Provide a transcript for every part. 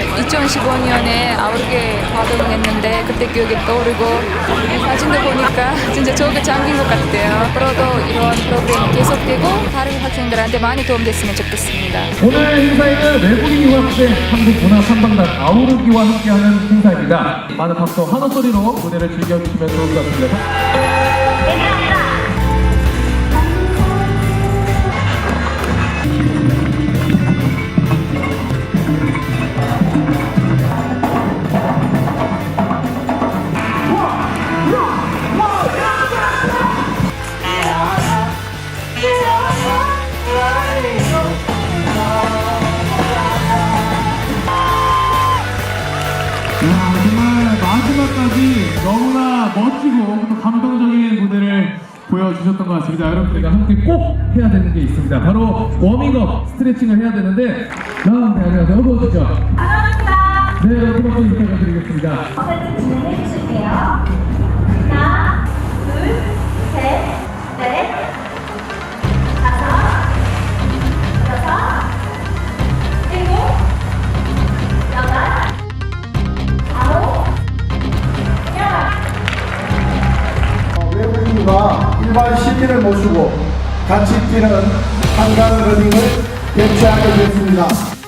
2015년에 아우르게 활동을 했는데 그때 기억이 떠오르고 사진도 보니까 진짜 저게 잠긴 것 같아요. 앞으로도 이런 프로그램이 계속되고 다른 학생들한테 많이 도움됐으면 좋겠습니다. 오늘 행사에는 외국인 유학생 한국 문화 탐방단 아우르기와 함께하는 행사입니다. 많은 박수 한호 소리로 무대를 즐겨주시면 좋을 것 같습니다. 마지막까지 너무나 멋지고 또 감동적인 무대를 보여주셨던 것 같습니다. 여러분들과 함께 꼭 해야 되는 게 있습니다. 바로 워밍업 스트레칭을 해야 되는데 나한테 안녕하세요. 어서 오시죠. 감사합니다. 네, 여러분 박수 부탁드리겠습니다. 시민을 모시고 같이 뛰는 한강 러닝을 개최하게 됐습니다.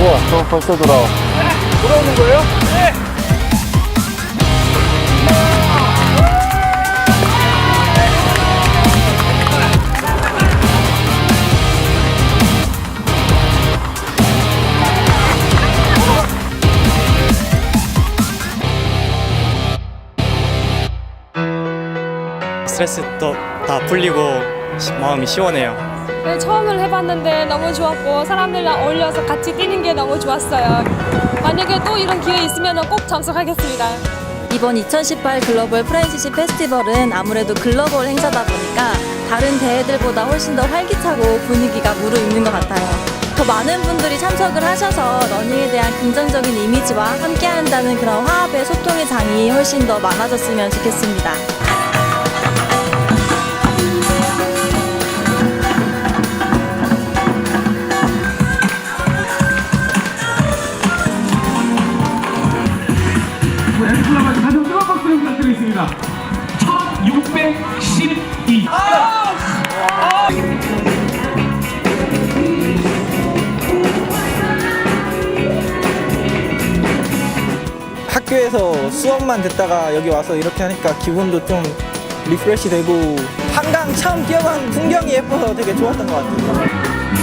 우와, 저 벌써 돌아와. 돌아오는 거예요? 네. 스트레스도 다 풀리고 시- 마음이 시원해요. 네, 처음을 해봤는데 너무 좋았고 사람들이랑 어울려서 같이 뛰는 게 너무 좋았어요. 만약에 또 이런 기회 있으면 꼭 참석하겠습니다. 이번 2018 글로벌 프렌시십 페스티벌은 아무래도 글로벌 행사다 보니까 다른 대회들보다 훨씬 더 활기차고 분위기가 무르익는 것 같아요. 더 많은 분들이 참석을 하셔서 러닝에 대한 긍정적인 이미지와 함께한다는 그런 화합의 소통의 장이 훨씬 더 많아졌으면 좋겠습니다. 부탁드리겠습니다. 1612. 학교에서 수업만 듣다가 여기 와서 이렇게 하니까 기분도 좀 리프레시 되고 한강 처음 뛰어본 풍경이 예뻐서 되게 좋았던 것 같아요.